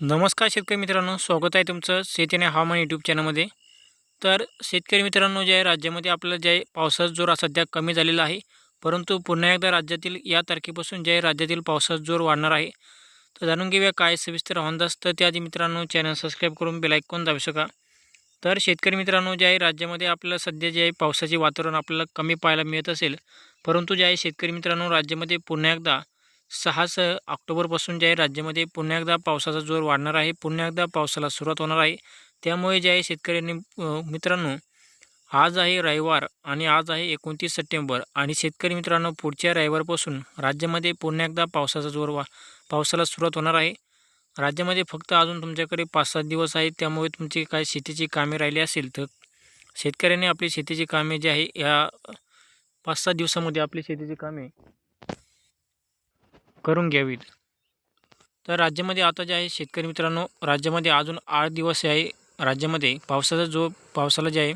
नमस्कार शेतकरी मित्रांनो स्वागत आहे तुमचं शेती आणि हवामान यूट्यूब चॅनलमध्ये तर शेतकरी मित्रांनो जे आहे राज्यामध्ये आपलं जे आहे पावसाचा जोर सध्या कमी झालेला आहे परंतु पुन्हा एकदा राज्यातील या तारखेपासून जे आहे राज्यातील पावसाचा जोर वाढणार आहे तर जाणून घेऊया काय सविस्तर अंदाज तर त्याआधी मित्रांनो चॅनल सबस्क्राईब करून बेलायकॉन दाबू शका तर शेतकरी मित्रांनो जे आहे राज्यामध्ये आपलं सध्या जे आहे पावसाचे वातावरण आपल्याला कमी पाहायला मिळत असेल परंतु जे आहे शेतकरी मित्रांनो राज्यामध्ये पुन्हा एकदा सहा ऑक्टोबरपासून जे आहे राज्यामध्ये पुन्हा एकदा पावसाचा जोर वाढणार आहे पुन्हा एकदा पावसाला सुरुवात होणार आहे त्यामुळे जे आहे शेतकऱ्यांनी मित्रांनो आज आहे रविवार आणि आज आहे एकोणतीस सप्टेंबर आणि शेतकरी मित्रांनो पुढच्या रविवारपासून राज्यामध्ये पुन्हा एकदा पावसाचा जोर वा पावसाला सुरुवात होणार आहे. राज्यामध्ये फक्त अजून तुमच्याकडे पाच सात दिवस आहेत त्यामुळे तुमची काय शेतीची कामे राहिली असेल तर शेतकऱ्यांनी आपली शेतीची कामे जी आहे या पाच सात दिवसामध्ये आपली शेतीची कामे करून घ्यावीत. तर राज्यामध्ये आता जे आहे शेतकरी मित्रांनो राज्यामध्ये अजून आठ दिवस आहे. राज्यामध्ये पावसाचा जो पावसाला जे आहे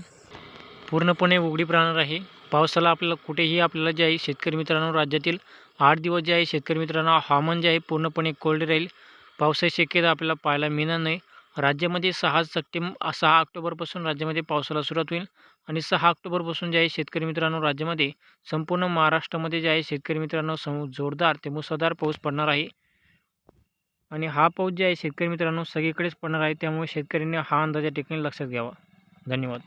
पूर्णपणे उघडीप राहणार आहे. पावसाला आपल्याला कुठेही आपल्याला जे आहे शेतकरी मित्रांनो राज्यातील आठ दिवस जे आहे शेतकरी मित्रांनो हवामान जे आहे पूर्णपणे कोल्ड राहील. पावसाची शक्यता आपल्याला पाहायला मिळणार नाही. राज्यामध्ये सहा सप्टेंब सहा ऑक्टोबरपासून राज्यामध्ये पावसाला सुरुवात होईल आणि सहा ऑक्टोबरपासून जे आहे शेतकरी मित्रांनो राज्यामध्ये संपूर्ण महाराष्ट्रामध्ये जे आहे शेतकरी मित्रांनो सम जोरदार ते मुसळधार पाऊस पडणार आहे. आणि हा पाऊस जे आहे शेतकरी मित्रांनो सगळीकडेच पडणार आहे त्यामुळे शेतकऱ्यांनी हा अंदाज या ठिकाणी लक्षात घ्यावा. धन्यवाद.